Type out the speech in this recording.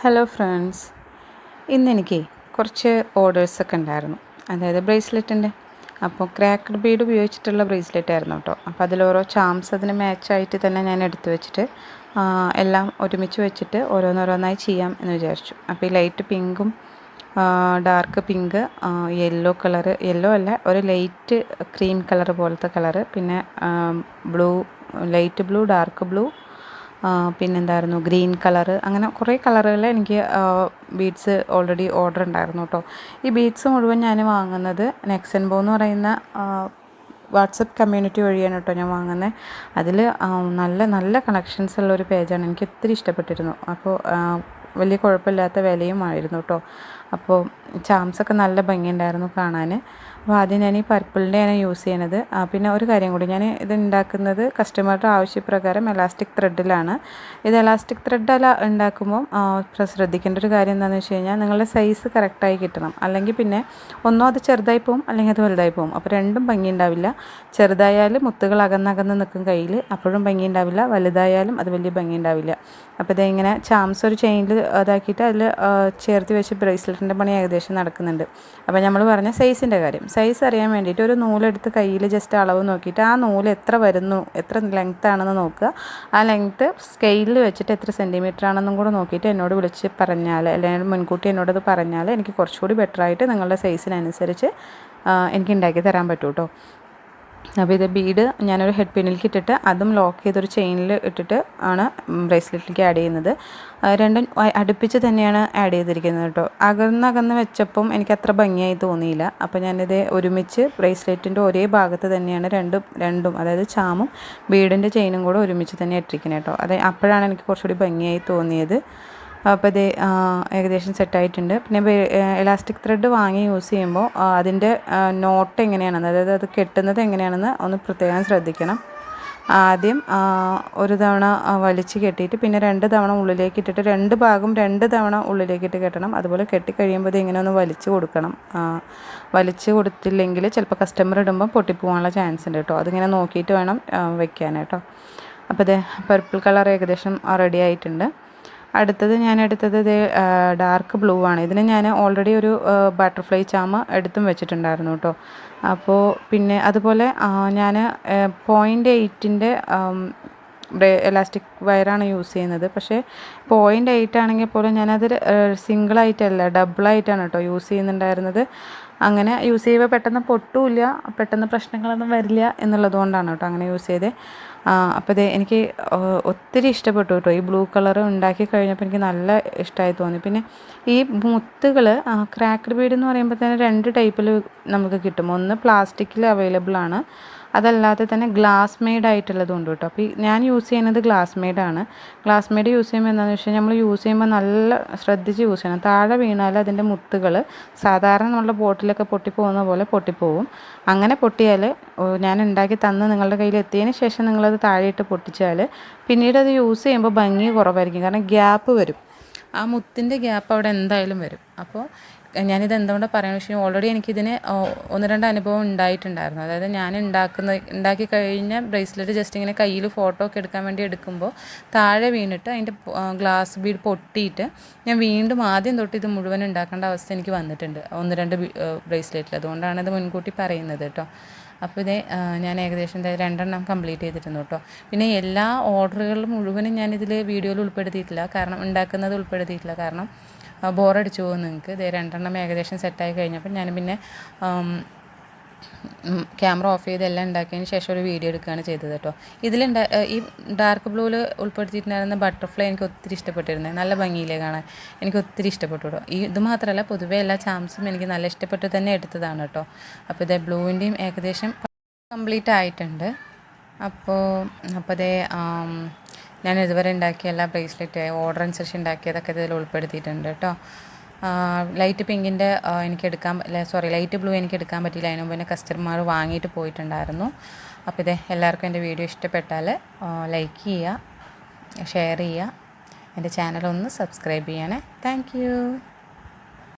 Hello friends ഇന്ന് എനിക്ക് കുറച്ച് ഓർഡേഴ്സൊക്കെ ഉണ്ടായിരുന്നു. അതായത് ബ്രേസ്ലെറ്റിന്റെ അപ്പോൾ ക്രാക്കഡ് ബീഡ് ഉപയോഗിച്ചിട്ടുള്ള ബ്രേസ്ലെറ്റ് ആയിരുന്നു കേട്ടോ. അപ്പോൾ അതിൽ ഓരോ ചാംസ് അതിന് മാച്ചായിട്ട് തന്നെ ഞാൻ എടുത്തു വെച്ചിട്ട് എല്ലാം ഒരുമിച്ച് വെച്ചിട്ട് ഓരോന്നോരോന്നായി ചെയ്യാം എന്ന് വിചാരിച്ചു. അപ്പോൾ ഈ ലൈറ്റ് പിങ്കും dark pink yellow colour yellow അല്ല ഒരു ലൈറ്റ് ക്രീം കളർ പോലത്തെ കളറ് പിന്നെ blue light blue dark blue പിന്നെന്തായിരുന്നു? Green colour. അങ്ങനെ കുറേ കളറുകൾ എനിക്ക് ബീഡ്സ് ഓൾറെഡി ഓർഡർ ഉണ്ടായിരുന്നു കേട്ടോ. ഈ ബീഡ്സ് മുഴുവൻ ഞാൻ വാങ്ങുന്നത് നെക്സൻബോ എന്ന് പറയുന്ന വാട്സപ്പ് കമ്മ്യൂണിറ്റി വഴിയാണ് കേട്ടോ ഞാൻ വാങ്ങുന്നത്. അതിൽ നല്ല നല്ല കണക്ഷൻസ് ഉള്ള ഒരു പേജാണ്. എനിക്ക് ഒത്തിരി ഇഷ്ടപ്പെട്ടിരുന്നു. അപ്പോൾ വലിയ കുഴപ്പമില്ലാത്ത വിലയും ആയിരുന്നു കേട്ടോ. അപ്പോൾ ചാംസൊക്കെ നല്ല ഭംഗിയുണ്ടായിരുന്നു കാണാൻ അപ്പോൾ ആദ്യം ഞാൻ ഈ പർപ്പിളിന്റെയാണ് യൂസ് ചെയ്യണത്. പിന്നെ ഒരു കാര്യം കൂടി. ഞാൻ ഇത് ഉണ്ടാക്കുന്നത് കസ്റ്റമറുടെ ആവശ്യപ്രകാരം എലാസ്റ്റിക് ത്രെഡിലാണ് ഇത് എലാസ്റ്റിക് ത്രെഡ് അല്ല ഉണ്ടാക്കുമ്പോൾ ശ്രദ്ധിക്കേണ്ട ഒരു കാര്യം എന്താണെന്ന് വെച്ച് കഴിഞ്ഞാൽ നിങ്ങളുടെ സൈസ് കറക്റ്റായി കിട്ടണം. അല്ലെങ്കിൽ പിന്നെ ഒന്നോ അത് ചെറുതായി പോവും അല്ലെങ്കിൽ അത് വലുതായി പോവും. അപ്പോൾ രണ്ടും ഭംഗി ഉണ്ടാവില്ല. ചെറുതായാലും മുത്തുകൾ അകന്നകന്ന് നിൽക്കും കയ്യിൽ അപ്പോഴും ഭംഗി ഉണ്ടാവില്ല. വലുതായാലും അത് വലിയ ഭംഗി ഉണ്ടാവില്ല. അപ്പോൾ ഇതെങ്ങനെ ചാംസ് ഒരു ചെയിനിൽ ഇതാക്കിയിട്ട് അതിൽ ചേർത്ത് വെച്ച് ബ്രേസ്ലെറ്റിന്റെ പണി ഏകദേശം നടക്കുന്നുണ്ട്. അപ്പോൾ നമ്മൾ പറഞ്ഞ സൈസിന്റെ കാര്യം. സൈസ് അറിയാൻ വേണ്ടിയിട്ട് ഒരു നൂലെടുത്ത് കയ്യിൽ ജസ്റ്റ് അളവ് നോക്കിയിട്ട് ആ നൂൽ എത്ര വരുന്നു എത്ര ലെങ്ത് ആണെന്ന് നോക്കുക. ആ ലെങ്ത് സ്കെയിലിൽ വെച്ചിട്ട് എത്ര സെന്റിമീറ്റർ ആണെന്നും കൂടെ നോക്കിയിട്ട് എന്നോട് വിളിച്ച് പറഞ്ഞാൽ അല്ലെങ്കിൽ മുൻകൂട്ടി എന്നോടത് പറഞ്ഞാൽ എനിക്ക് കുറച്ചുകൂടി ബെറ്ററായിട്ട് നിങ്ങളുടെ സൈസിനനുസരിച്ച് എനിക്ക് ഉണ്ടാക്കി തരാൻ പറ്റൂ കേട്ടോ അപ്പോൾ ഇത് ബീഡ് ഞാനൊരു ഹെഡ് പിന്നിലേക്ക് ഇട്ടിട്ട് അതും ലോക്ക് ചെയ്തൊരു ചെയിനിൽ ഇട്ടിട്ട് ആണ് ബ്രേസ്ലെറ്റിലേക്ക് ആഡ് ചെയ്യുന്നത്. രണ്ടും അടുപ്പിച്ച് തന്നെയാണ് ആഡ് ചെയ്തിരിക്കുന്നത് കേട്ടോ. അകന്നകന്ന് വെച്ചപ്പം എനിക്ക് അത്ര ഭംഗിയായി തോന്നിയില്ല. അപ്പോൾ ഞാനിത് ഒരുമിച്ച് ബ്രേസ്ലെറ്റിന്റെ ഒരേ ഭാഗത്ത് തന്നെയാണ് രണ്ടും രണ്ടും അതായത് ചാമും ബീഡിന്റെ ചെയിനും കൂടെ ഒരുമിച്ച് തന്നെ ഇട്ടിരിക്കുന്നത് കേട്ടോ. അത് അപ്പോഴാണ് എനിക്ക് കുറച്ചുകൂടി ഭംഗിയായി തോന്നിയത്. അപ്പോൾ ഇത് ഏകദേശം സെറ്റായിട്ടുണ്ട് പിന്നെ എലാസ്റ്റിക് ത്രെഡ് വാങ്ങി യൂസ് ചെയ്യുമ്പോൾ അതിന്റെ നോട്ട് എങ്ങനെയാണെന്ന് അതായത് അത് കെട്ടുന്നത് എങ്ങനെയാണെന്ന് ഒന്ന് പ്രത്യേകം ശ്രദ്ധിക്കണം. ആദ്യം ഒരു തവണ വലിച്ച് കെട്ടിയിട്ട് പിന്നെ രണ്ട് തവണ ഉള്ളിലേക്ക് ഇട്ടിട്ട് രണ്ട് ഭാഗം രണ്ട് തവണ ഉള്ളിലേക്ക് ഇട്ട് കെട്ടണം. അതുപോലെ കെട്ടി കഴിയുമ്പോൾ ഇത് ഇങ്ങനെ ഒന്ന് വലിച്ച് കൊടുക്കണം. വലിച്ച് കൊടുത്തില്ലെങ്കിൽ ചിലപ്പോൾ കസ്റ്റമർ ഇടുമ്പോൾ പൊട്ടിപ്പോകാനുള്ള ചാൻസ് ഉണ്ട് കേട്ടോ. അതിങ്ങനെ നോക്കിയിട്ട് വേണം വെക്കാനായിട്ടോ. അപ്പോൾ ഇത് പർപ്പിൾ കളർ ഏകദേശം റെഡി ആയിട്ടുണ്ട്. അടുത്തത് ഞാൻ എടുത്തത് ഇത് ഡാർക്ക് ബ്ലൂ ആണ്. ഇതിന് ഞാൻ ഓൾറെഡി ഒരു ബട്ടർഫ്ലൈ ചാമ എടുത്തും വെച്ചിട്ടുണ്ടായിരുന്നു കേട്ടോ അപ്പോൾ പിന്നെ അതുപോലെ ഞാൻ പോയിന്റ് എയ്റ്റിന്റെ എലാസ്റ്റിക് വയറാണ് യൂസ് ചെയ്യുന്നത്. പക്ഷേ പോയിന്റ് എയ്റ്റ് ആണെങ്കിൽ പോലും ഞാനത് സിംഗിളായിട്ടല്ല ഡബിളായിട്ടാണ് കേട്ടോ യൂസ് ചെയ്യുന്നുണ്ടായിരുന്നത്. അങ്ങനെ യൂസ് ചെയ്യുമ്പോൾ പെട്ടെന്ന് പൊട്ടുമില്ല പെട്ടെന്ന് പ്രശ്നങ്ങളൊന്നും വരില്ല എന്നുള്ളതുകൊണ്ടാണ് കേട്ടോ അങ്ങനെ യൂസ് ചെയ്തത് അപ്പോൾ ഇത് എനിക്ക് ഒത്തിരി ഇഷ്ടപ്പെട്ടു കേട്ടോ ഈ ബ്ലൂ കളർ ഉണ്ടാക്കി കഴിഞ്ഞപ്പോൾ എനിക്ക് നല്ല ഇഷ്ടമായി തോന്നി. പിന്നെ ഈ മുത്തുകൾ ക്രാക്ക്ഡ് ബീഡ് എന്ന് പറയുമ്പോൾ തന്നെ രണ്ട് ടൈപ്പിൽ നമുക്ക് കിട്ടും. ഒന്ന് പ്ലാസ്റ്റിക്കിൽ അവൈലബിൾ ആണ്. അതല്ലാതെ തന്നെ ഗ്ലാസ് മെയ്ഡ് ആയിട്ടുള്ളതും ഉണ്ട് കേട്ടോ. അപ്പോൾ ഞാൻ യൂസ് ചെയ്യുന്നത് ഗ്ലാസ് മെയ്ഡ് ആണ്. ഗ്ലാസ് മെയ്ഡ് യൂസ് ചെയ്യുമ്പോൾ എന്താണെന്ന് വെച്ചാൽ നമ്മൾ യൂസ് ചെയ്യുമ്പോൾ നല്ല ശ്രദ്ധിച്ച് യൂസ് ചെയ്യണം. താഴെ വീണാൽ അതിന്റെ മുത്തുകൾ സാധാരണ നമ്മളുടെ ബോട്ടിലൊക്കെ പൊട്ടിപ്പോകുന്ന പോലെ പൊട്ടിപ്പോവും അങ്ങനെ പൊട്ടിയാൽ ഞാൻ ഉണ്ടാക്കി തന്ന് നിങ്ങളുടെ കയ്യിൽ എത്തിയതിന് ശേഷം നിങ്ങളത് താഴെയിട്ട് പൊട്ടിച്ചാൽ പിന്നീട് അത് യൂസ് ചെയ്യുമ്പോൾ ഭംഗി കുറവായിരിക്കും. കാരണം ഗ്യാപ്പ് വരും. ആ മുത്തിന്റെ ഗ്യാപ്പ് അവിടെ എന്തായാലും വരും. അപ്പോൾ ഞാനിത് എന്തുകൊണ്ടാണ് പറയുന്നത് വെച്ചാൽ ഓൾറെഡി എനിക്കിതിന് ഒന്ന് രണ്ട് അനുഭവം ഉണ്ടായിട്ടുണ്ടായിരുന്നു. അതായത് ഞാൻ ഉണ്ടാക്കുന്ന ഉണ്ടാക്കി കഴിഞ്ഞ ബ്രേസ്ലെറ്റ് ജസ്റ്റ് ഇങ്ങനെ കയ്യിൽ ഫോട്ടോ ഒക്കെ എടുക്കാൻ വേണ്ടി എടുക്കുമ്പോൾ താഴെ വീണിട്ട് അതിന്റെ ഗ്ലാസ് ബീഡ് പൊട്ടിയിട്ട് ഞാൻ വീണ്ടും ആദ്യം തൊട്ട് ഇത് മുഴുവൻ ഉണ്ടാക്കേണ്ട അവസ്ഥ എനിക്ക് വന്നിട്ടുണ്ട്. ഒന്ന് രണ്ട് ബ്രേസ്ലെറ്റിൽ അതുകൊണ്ടാണ് ഇത് മുൻകൂട്ടി പറയുന്നത് കേട്ടോ. അപ്പോൾ ഇത് ഞാൻ ഏകദേശം രണ്ടെണ്ണം കംപ്ലീറ്റ് ചെയ്തിരുന്നു കേട്ടോ. പിന്നെ എല്ലാ ഓർഡറുകളും മുഴുവനും ഞാനിതിൽ വീഡിയോയിൽ ഉൾപ്പെടുത്തിയിട്ടില്ല. കാരണം ഉണ്ടാക്കുന്നത് ഉൾപ്പെടുത്തിയിട്ടില്ല. കാരണം ബോറടിച്ചു പോകും നിങ്ങൾക്ക്. ഇതേ രണ്ടെണ്ണം ഏകദേശം സെറ്റായി കഴിഞ്ഞപ്പോൾ ഞാൻ പിന്നെ ക്യാമറ ഓഫ് ചെയ്ത് എല്ലാം ഉണ്ടാക്കിയതിന് ശേഷം ഒരു വീഡിയോ എടുക്കുകയാണ് ചെയ്തത് കേട്ടോ. ഇതിലുണ്ട ഈ ഡാർക്ക് ബ്ലൂവിൽ ഉൾപ്പെടുത്തിയിട്ടുണ്ടായിരുന്ന ബട്ടർഫ്ലൈ എനിക്ക് ഒത്തിരി ഇഷ്ടപ്പെട്ടിരുന്നത് നല്ല ഭംഗിയിലേ കാണാൻ. എനിക്ക് ഒത്തിരി ഇഷ്ടപ്പെട്ടു കേട്ടോ. ഈ ഇത് മാത്രമല്ല പൊതുവേ എല്ലാ ചാംസും എനിക്ക് നല്ല ഇഷ്ടപ്പെട്ട് തന്നെ എടുത്തതാണ് കേട്ടോ. അപ്പോൾ ഇതേ ബ്ലൂവിന്റെയും ഏകദേശം കംപ്ലീറ്റ് ആയിട്ടുണ്ട്. അപ്പോൾ അപ്പോൾ അതേ ഞാൻ ഇതുവരെ ഉണ്ടാക്കിയ എല്ലാ ബ്രേസ്ലെറ്റ് ഓർഡർ അനുസരിച്ച് ഉണ്ടാക്കിയതൊക്കെ ഇതിൽ ഉൾപ്പെടുത്തിയിട്ടുണ്ട് കേട്ടോ. ലൈറ്റ് പിങ്കിന്റെ എനിക്ക് എടുക്കാൻ സോറി ലൈറ്റ് ബ്ലൂ എനിക്ക് എടുക്കാൻ പറ്റിയില്ല. അതിന് മുമ്പ് കസ്റ്റമർ വാങ്ങിയിട്ട് പോയിട്ടുണ്ടായിരുന്നു. അപ്പോൾ ഇതേ എല്ലാവർക്കും എന്റെ വീഡിയോ ഇഷ്ടപ്പെട്ടാൽ ലൈക്ക് ചെയ്യുക ഷെയർ ചെയ്യുക. എന്റെ ചാനൽ ഒന്ന് സബ്സ്ക്രൈബ് ചെയ്യണേ. താങ്ക്